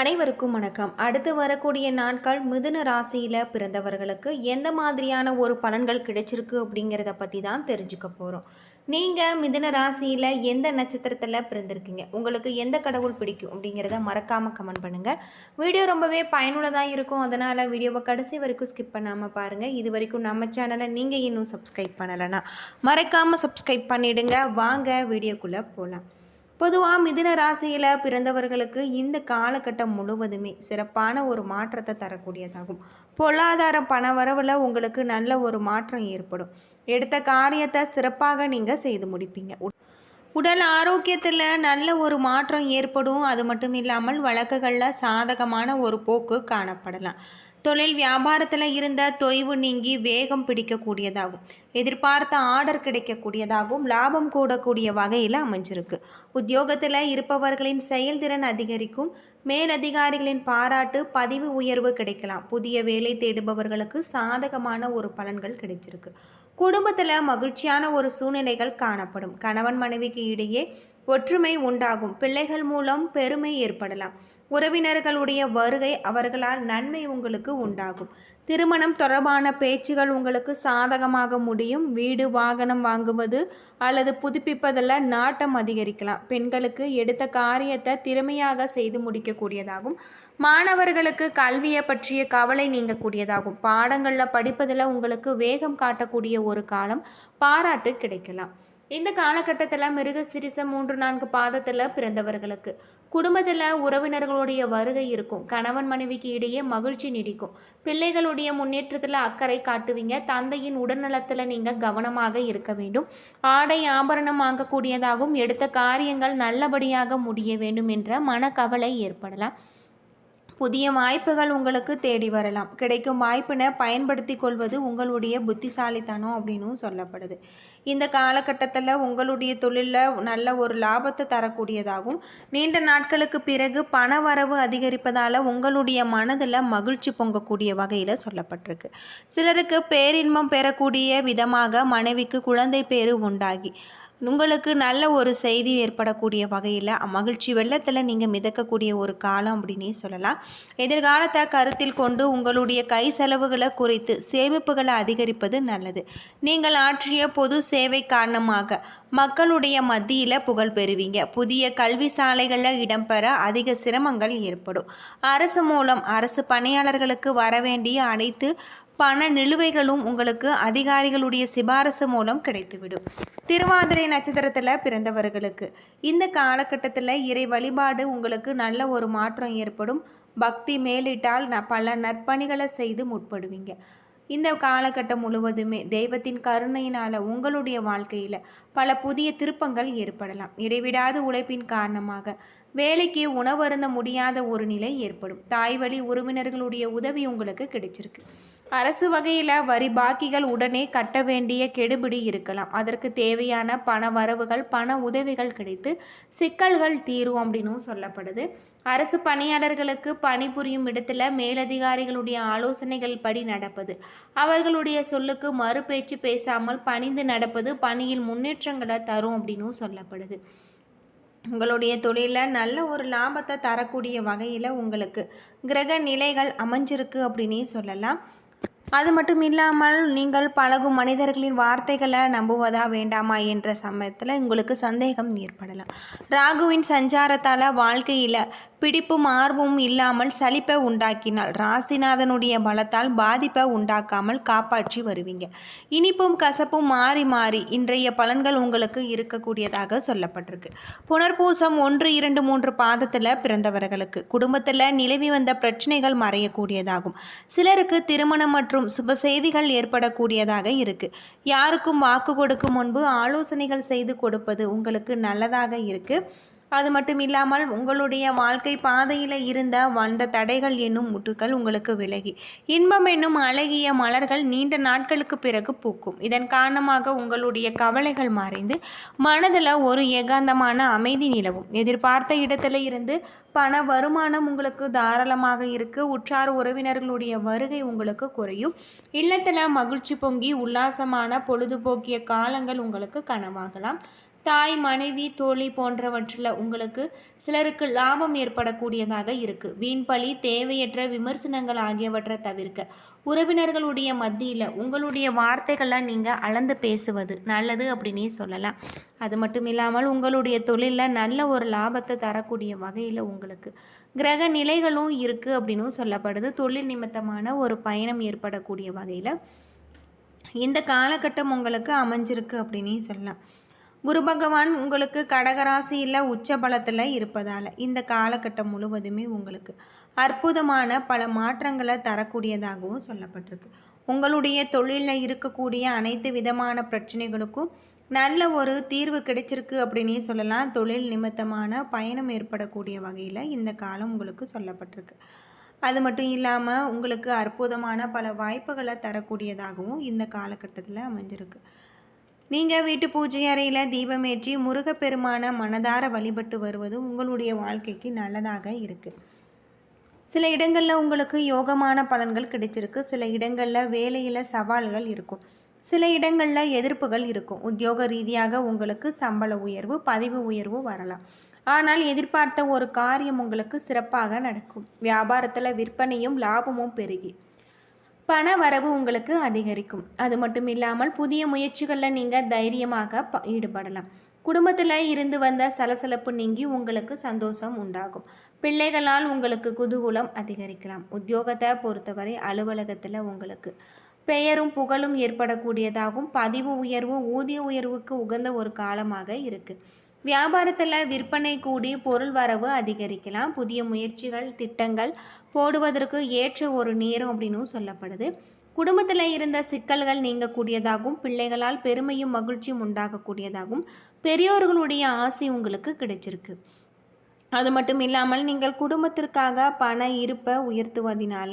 அனைவருக்கும் வணக்கம். அடுத்து வரக்கூடிய நாட்கள் மிதுன ராசியில் பிறந்தவர்களுக்கு எந்த மாதிரியான ஒரு பலன்கள் கிடைச்சிருக்கு அப்படிங்கிறத பற்றி தான் தெரிஞ்சுக்க போகிறோம் நீங்கள் மிதுன ராசியில் எந்த நட்சத்திரத்தில் பிறந்திருக்கீங்க? உங்களுக்கு எந்த கடவுள் பிடிக்கும் அப்படிங்கிறத மறக்காமல் கமெண்ட் பண்ணுங்கள் வீடியோ ரொம்பவே பயனுள்ளதாக இருக்கும். அதனால் வீடியோவை கடைசி வரைக்கும் ஸ்கிப் பண்ணாமல் பாருங்கள் இது வரைக்கும் நம்ம சேனலை நீங்கள் இன்னும் சப்ஸ்கிரைப் பண்ணலைன்னா மறக்காமல் சப்ஸ்கிரைப் பண்ணிவிடுங்க வாங்க வீடியோக்குள்ளே போகலாம் பொதுவாக மிதுன ராசியில் பிறந்தவர்களுக்கு இந்த காலகட்டம் முழுவதுமே சிறப்பான ஒரு மாற்றத்தை தரக்கூடியதாகும். பொருளாதார பணவரவில் உங்களுக்கு நல்ல ஒரு மாற்றம் ஏற்படும். எடுத்த காரியத்தை சிறப்பாக நீங்கள் செய்து முடிப்பீங்க. உடல் ஆரோக்கியத்தில் நல்ல ஒரு மாற்றம் ஏற்படும். அது மட்டும் இல்லாமல் வழக்குகளில் சாதகமான ஒரு போக்கு காணப்படலாம். தொழில் வியாபாரத்தில் இருந்த தொய்வு நீங்கி வேகம் பிடிக்கக்கூடியதாகும். எதிர்பார்த்த ஆர்டர் கிடைக்கக்கூடியதாகவும் லாபம் கூடக்கூடிய வகையில் அமைஞ்சிருக்கு. உத்தியோகத்தில் இருப்பவர்களின் செயல்திறன் அதிகரிக்கும். மேலதிகாரிகளின் பாராட்டு பதிவு உயர்வு கிடைக்கலாம். புதிய வேலை தேடுபவர்களுக்கு சாதகமான ஒரு பலன்கள் கிடைச்சிருக்கு. குடும்பத்தில் மகிழ்ச்சியான ஒரு சூழ்நிலைகள் காணப்படும். கணவன் மனைவிக்கு இடையே ஒற்றுமை உண்டாகும். பிள்ளைகள் மூலம் பெருமை ஏற்படலாம். உறவினர்களுடைய வருகை அவர்களால் நன்மை உங்களுக்கு உண்டாகும். திருமணம் தொடர்பான பேச்சுகள் உங்களுக்கு சாதகமாக முடியும். வீடு வாகனம் வாங்குவது அல்லது புதுப்பிப்பதில் நாட்டம் அதிகரிக்கலாம். பெண்களுக்கு எடுத்த காரியத்தை திறமையாக செய்து முடிக்கக்கூடியதாகும். மாணவர்களுக்கு கல்வியை பற்றிய கவலை நீங்கக்கூடியதாகும். பாடங்களில் படிப்பதில் உங்களுக்கு வேகம் காட்டக்கூடிய ஒரு காலம் பாராட்டு கிடைக்கலாம். இந்த காலகட்டத்தில் மிருக சிறிச மூன்று நான்கு பாதத்தில் பிறந்தவர்களுக்கு குடும்பத்தில் உறவினர்களுடைய வருகை இருக்கும். கணவன் மனைவிக்கு இடையே மகிழ்ச்சி நீடிக்கும். பிள்ளைகளுடைய முன்னேற்றத்தில் அக்கறை காட்டுவீங்க. தந்தையின் உடல்நலத்தில் நீங்கள் கவனமாக இருக்க வேண்டும். ஆடை ஆபரணம் வாங்கக்கூடியதாகவும் எடுத்த காரியங்கள் நல்லபடியாக முடிய வேண்டும் என்ற மனக்கவலை ஏற்படலாம். புதிய வாய்ப்புகள் உங்களுக்கு தேடி வரலாம். கிடைக்கும் வாய்ப்பினை பயன்படுத்தி கொள்வது உங்களுடைய புத்திசாலித்தனம் அப்படின்னும் சொல்லப்படுது. இந்த காலகட்டத்தில் உங்களுடைய தொழிலில் நல்ல ஒரு லாபத்தை தரக்கூடியதாகவும் நீண்ட நாட்களுக்கு பிறகு பண வரவு அதிகரிப்பதால் உங்களுடைய மனதில் மகிழ்ச்சி பொங்கக்கூடிய வகையில் சொல்லப்பட்டிருக்கு. சிலருக்கு பேரின்பம் பெறக்கூடிய விதமாக மனைவிக்கு குழந்தை பேரு உண்டாகி உங்களுக்கு நல்ல ஒரு செய்தி ஏற்படக்கூடிய வகையில் மகிழ்ச்சி வெள்ளத்தில் நீங்கள் மிதக்கக்கூடிய ஒரு காலம் அப்படின்னே சொல்லலாம். எதிர்காலத்தை கருத்தில் கொண்டு உங்களுடைய கை செலவுகளை குறைத்து சேமிப்புகளை அதிகரிப்பது நல்லது. நீங்கள் ஆற்றிய பொது சேவை காரணமாக மக்களுடைய மத்தியில் புகழ் பெறுவீங்க. புதிய கல்வி சாலைகளில் இடம்பெற அதிக சிரமங்கள் ஏற்படும். அரசு மூலம் அரசு பணியாளர்களுக்கு வரவேண்டிய அனைத்து பண நிலுவைகளும் உங்களுக்கு அதிகாரிகளுடைய சிபாரசு மூலம் கிடைத்துவிடும். திருவாதிரை நட்சத்திரத்தில் பிறந்தவர்களுக்கு இந்த காலகட்டத்தில் இறை வழிபாடு உங்களுக்கு நல்ல ஒரு மாற்றம் ஏற்படும். பக்தி மேலிட்டால் ந பல நற்பணிகளை செய்து முற்படுவீங்க. இந்த காலகட்டம் முழுவதுமே தெய்வத்தின் கருணையினால் உங்களுடைய வாழ்க்கையில் பல புதிய திருப்பங்கள் ஏற்படலாம். இடைவிடாத உழைப்பின் காரணமாக வேலைக்கு உணவருந்த முடியாத ஒரு நிலை ஏற்படும். தாய் வழி உறவினர்களுடைய உதவி உங்களுக்கு கிடைச்சிருக்கு. அரசு வகையில் வரி பாக்கிகள் உடனே கட்ட வேண்டிய கெடுபிடி இருக்கலாம். அதற்கு தேவையான பண வரவுகள் பண உதவிகள் கிடைத்து சிக்கல்கள் தீரும் அப்படின்னும் சொல்லப்படுது. அரசு பணியாளர்களுக்கு பணிபுரியும் இடத்துல மேலதிகாரிகளுடைய ஆலோசனைகள் படி நடப்பது அவர்களுடைய சொல்லுக்கு மறுபேச்சு பேசாமல் பணிந்து நடப்பது பணியில் முன்னேற்றங்களை தரும் அப்படின்னும் சொல்லப்படுது. உங்களுடைய தொழிலில் நல்ல ஒரு லாபத்தை தரக்கூடிய வகையில் உங்களுக்கு கிரக நிலைகள் அமைஞ்சிருக்கு அப்படின்னே சொல்லலாம். அது மட்டும் இல்லாமல் நீங்கள் பழகும் மனிதர்களின் வார்த்தைகளை நம்புவதா வேண்டாமா என்ற சமயத்தில் உங்களுக்கு சந்தேகம் ஏற்படலாம். ராகுவின் சஞ்சாரத்தால் வாழ்க்கையில் பிடிப்பும் ஆர்வமும் இல்லாமல் சலிப்பை உண்டாக்கினால் ராசிநாதனுடைய பலத்தால் பாதிப்பை உண்டாக்காமல் காப்பாற்றி வருவீங்க. இனிப்பும் கசப்பும் மாறி மாறி இன்றைய பலன்கள் உங்களுக்கு இருக்கக்கூடியதாக சொல்லப்பட்டிருக்கு. புனர்பூசம் ஒன்று இரண்டு மூன்று பாதத்தில் பிறந்தவர்களுக்கு குடும்பத்தில் நிலவி வந்த பிரச்சனைகள் மறையக்கூடியதாகும். சிலருக்கு திருமணம் மற்றும் சுப செய்திகள் ஏற்படக்கூடியதாக இருக்கு. யாருக்கும் வாக்கு கொடுக்கும் முன்பு ஆலோசனைகள் செய்து கொடுப்பது உங்களுக்கு நல்லதாக இருக்குது அது மட்டும் இல்லாமல் உங்களுடைய வாழ்க்கை பாதையில் இருந்த வந்த தடைகள் என்னும் முட்டுகள் உங்களுக்கு விலகி. இன்பம் என்னும் அழகிய மலர்கள் நீண்ட நாட்களுக்கு பிறகு பூக்கும். இதன் காரணமாக உங்களுடைய கவலைகள் மறைந்து மனதில் ஒரு ஏகாந்தமான அமைதி நிலவும். எதிர்பார்த்த இடத்துல இருந்து பண வருமானம் உங்களுக்கு தாராளமாக இருக்குது உற்றார் உறவினர்களுடைய வருகை உங்களுக்கு குறையும். இல்லத்தில் மகிழ்ச்சி பொங்கி உல்லாசமான பொழுதுபோக்கிய காலங்கள் உங்களுக்கு கனவாகலாம். தாய் மனைவி தோழி போன்றவற்றில் உங்களுக்கு சிலருக்கு லாபம் ஏற்படக்கூடியதாக இருக்குது வீண்பழி தேவையற்ற விமர்சனங்கள் ஆகியவற்றை தவிர்க்க உறவினர்களுடைய மத்தியில் உங்களுடைய வார்த்தைகள்லாம் நீங்கள் அளந்து பேசுவது நல்லது அப்படின்னே சொல்லலாம். அது மட்டும் இல்லாமல் உங்களுடைய தொழிலில் நல்ல ஒரு லாபத்தை தரக்கூடிய வகையில் உங்களுக்கு கிரக நிலைகளும் இருக்குது அப்படின்னும் சொல்லப்படுது. தொழில் நிமித்தமான ஒரு பயணம் ஏற்படக்கூடிய வகையில் இந்த காலகட்டம் உங்களுக்கு அமைஞ்சிருக்கு அப்படின்னே சொல்லலாம். குரு பகவான் உங்களுக்கு கடகராசியில் உச்ச பலத்தில் இருப்பதால் இந்த காலகட்டம் முழுவதுமே உங்களுக்கு அற்புதமான பல மாற்றங்களை தரக்கூடியதாகவும் சொல்லப்பட்டிருக்கு. உங்களுடைய தொழிலில் இருக்கக்கூடிய அனைத்து விதமான பிரச்சனைகளுக்கும் நல்ல ஒரு தீர்வு கிடைச்சிருக்கு அப்படின்னே சொல்லலாம். தொழில் நிமித்தமான பயணம் ஏற்படக்கூடிய வகையில் இந்த காலம் உங்களுக்கு சொல்லப்பட்டிருக்கு. அது மட்டும் இல்லாமல் உங்களுக்கு அற்புதமான பல வாய்ப்புகளை தரக்கூடியதாகவும் இந்த காலகட்டத்தில் அமைஞ்சிருக்கு. நீங்கள் வீட்டு பூஜை அறையில் தீபமேற்றி முருகப்பெருமான மனதார வழிபட்டு வருவது உங்களுடைய வாழ்க்கைக்கு நல்லதாக இருக்குது சில இடங்களில் உங்களுக்கு யோகமான பலன்கள் கிடைச்சிருக்கு. சில இடங்களில் வேலையில் சவால்கள் இருக்கும். சில இடங்களில் எதிர்ப்புகள் இருக்கும். உத்தியோக ரீதியாக உங்களுக்கு சம்பள உயர்வு பதிவு உயர்வு வரலாம். ஆனால் எதிர்பார்த்த ஒரு காரியம் உங்களுக்கு சிறப்பாக நடக்கும். வியாபாரத்தில் விற்பனையும் லாபமும் பெருகி. பண வரவு உங்களுக்கு அதிகரிக்கும். அது மட்டும் இல்லாமல் புதிய முயற்சிகளில் நீங்கள் தைரியமாக ப ஈடுபடலாம். குடும்பத்தில் இருந்து வந்த சலசலப்பு நீங்கி உங்களுக்கு சந்தோஷம் உண்டாகும். பிள்ளைகளால் உங்களுக்கு குதூகூலம் அதிகரிக்கலாம். உத்தியோகத்தை பொறுத்தவரை அலுவலகத்தில் உங்களுக்கு பெயரும் புகழும் ஏற்படக்கூடியதாகும். பதிவு உயர்வு ஊதிய உயர்வுக்கு உகந்த ஒரு காலமாக இருக்குது வியாபாரத்தில் விற்பனை கூடி பொருள் வரவு அதிகரிக்கலாம். புதிய முயற்சிகள் திட்டங்கள் போடுவதற்கு ஏற்ற ஒரு நேரம் அப்படின்னு சொல்லப்படுது. குடும்பத்தில் இருந்த சிக்கல்கள் நீங்கக்கூடியதாகவும் பிள்ளைகளால் பெருமையும் மகிழ்ச்சியும் உண்டாகக்கூடியதாகவும் பெரியோர்களுடைய ஆசை உங்களுக்கு கிடைச்சிருக்கு. அது மட்டும் இல்லாமல் நீங்கள் குடும்பத்திற்காக பண இருப்பை உயர்த்துவதனால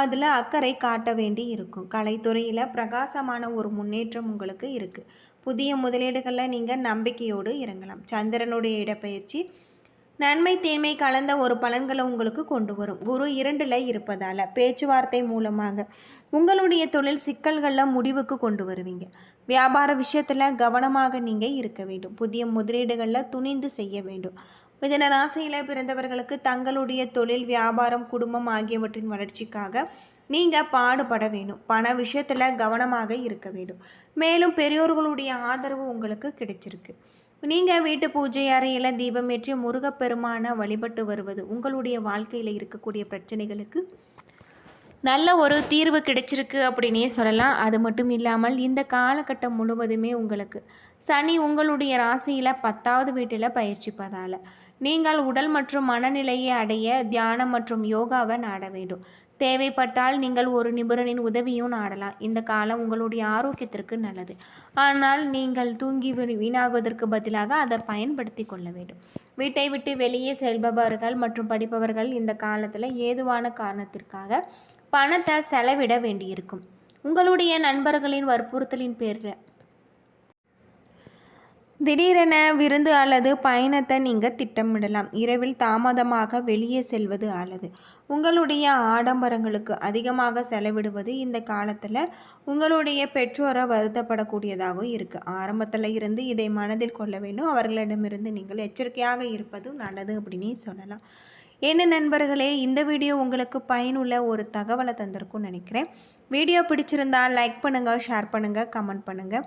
அதில் அக்கறை காட்ட வேண்டி இருக்கும். கலைத்துறையில் பிரகாசமான ஒரு முன்னேற்றம் உங்களுக்கு இருக்குது புதிய முதலீடுகளில் நீங்கள் நம்பிக்கையோடு இறங்கலாம். சந்திரனுடைய இடப்பெயர்ச்சி நன்மை தீன்மை கலந்த ஒரு பலன்களை உங்களுக்கு கொண்டு வரும். குரு இரண்டில் இருப்பதால் பேச்சுவார்த்தை மூலமாக உங்களுடைய தொழில் சிக்கல்களில் முடிவுக்கு கொண்டு வருவீங்க. வியாபார விஷயத்தில் கவனமாக நீங்கள் இருக்க வேண்டும். புதிய முதலீடுகளில் துணிந்து செய்ய வேண்டும். மிதன ராசியில் பிறந்தவர்களுக்கு தங்களுடைய தொழில் வியாபாரம் குடும்பம் ஆகியவற்றின் வளர்ச்சிக்காக நீங்கள் பாடுபட வேணும் பண விஷயத்தில் கவனமாக இருக்க வேண்டும். மேலும் பெரியோர்களுடைய ஆதரவு உங்களுக்கு கிடைச்சிருக்கு. நீங்கள் வீட்டு பூஜை அறையில் தீபமேற்றி முருகப்பெருமான வழிபட்டு வருவது உங்களுடைய வாழ்க்கையில் இருக்கக்கூடிய பிரச்சனைகளுக்கு நல்ல ஒரு தீர்வு கிடைச்சிருக்கு அப்படின்னே சொல்லலாம். அது மட்டும் இல்லாமல் இந்த காலகட்டம் முழுவதுமே உங்களுக்கு சனி உங்களுடைய ராசியில் பத்தாவது வீட்டில் பயிற்சிப்பதால் நீங்கள் உடல் மற்றும் மனநிலையை அடைய தியானம் மற்றும் யோகாவை நாட வேண்டும். தேவைப்பட்டால் நீங்கள் ஒரு நிபுணரின் உதவியும் நாடலாம். இந்த காலம் உங்களுடைய ஆரோக்கியத்திற்கு நல்லது. ஆனால் நீங்கள் தூங்கி வீணாகுவதற்கு பதிலாக அதை பயன்படுத்தி கொள்ள வேண்டும். வீட்டை விட்டு வெளியே செல்பவர்கள் மற்றும் படிப்பவர்கள் இந்த காலத்தில் ஏதுவான காரணத்திற்காக பணத்தை செலவிட வேண்டியிருக்கும். உங்களுடைய நண்பர்களின் வற்புறுத்தலின் பேரில் திடீரென விருந்து அல்லது பயணத்தை நீங்கள் திட்டமிடலாம். இரவில் தாமதமாக வெளியே செல்வது அல்லது உங்களுடைய ஆடம்பரங்களுக்கு அதிகமாக செலவிடுவது இந்த காலத்தில் உங்களுடைய பெற்றோரை வருத்தப்படக்கூடியதாகவும் இருக்குது ஆரம்பத்தில் இருந்து இதை மனதில் கொள்ள வேண்டும். அவர்களிடமிருந்து நீங்கள் எச்சரிக்கையாக இருப்பதும் நல்லது அப்படின்னு சொல்லலாம். என்ன நண்பர்களே இந்த வீடியோ உங்களுக்கு பயனுள்ள ஒரு தகவலை தந்திருக்கும்னு நினைக்கிறேன். வீடியோ பிடிச்சிருந்தால் லைக் பண்ணுங்கள் ஷேர் பண்ணுங்கள் கமெண்ட் பண்ணுங்கள்